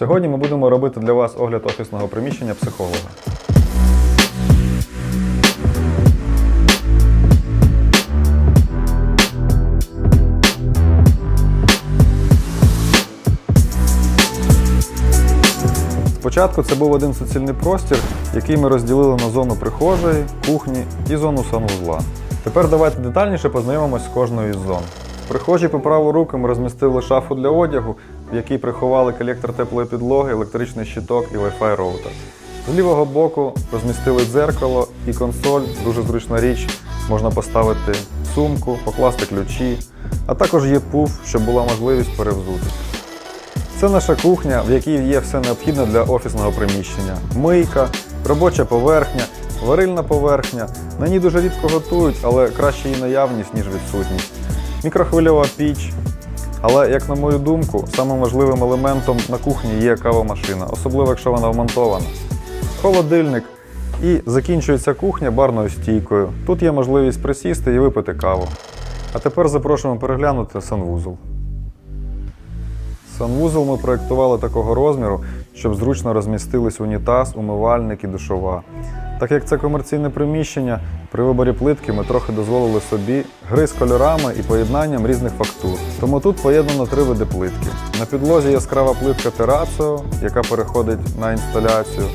Сьогодні ми будемо робити для вас огляд офісного приміщення психолога. Спочатку це був один суцільний простір, який ми розділили на зону прихожої, кухні і зону санвузла. Тепер давайте детальніше познайомимось з кожною із зон. В прихожій по праву руку ми розмістили шафу для одягу, в якій приховали колектор теплої підлоги, електричний щиток і Wi-Fi роутер. З лівого боку розмістили дзеркало і консоль, дуже зручна річ. Можна поставити сумку, покласти ключі, а також є пуф, щоб була можливість перевзутися. Це наша кухня, в якій є все необхідне для офісного приміщення: мийка, робоча поверхня, варильна поверхня. На ній дуже рідко готують, але краще її наявність, ніж відсутність. Мікрохвильова піч. Але, як на мою думку, самим важливим елементом на кухні є кавомашина, особливо якщо вона вмонтована. Холодильник. І закінчується кухня барною стійкою. Тут є можливість присісти і випити каву. А тепер запрошуємо переглянути санвузол. Санвузол ми проєктували такого розміру, щоб зручно розмістились унітаз, умивальник і душова. Так як це комерційне приміщення, при виборі плитки ми трохи дозволили собі гри з кольорами і поєднанням різних фактур. Тому тут поєднано три види плитки. На підлозі яскрава плитка терацео, яка переходить на інсталяцію.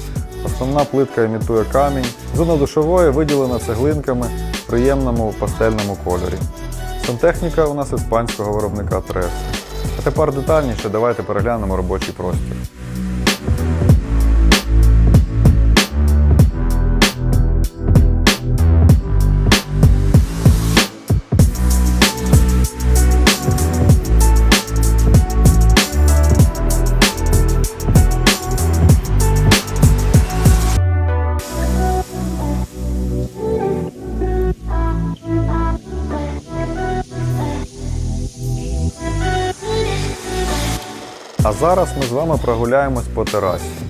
Основна плитка імітує камінь. Зона душової виділена цеглинками в приємному пастельному кольорі. Сантехніка у нас іспанського виробника Трес. А тепер детальніше давайте переглянемо робочий простір. А зараз ми з вами прогуляємось по терасі.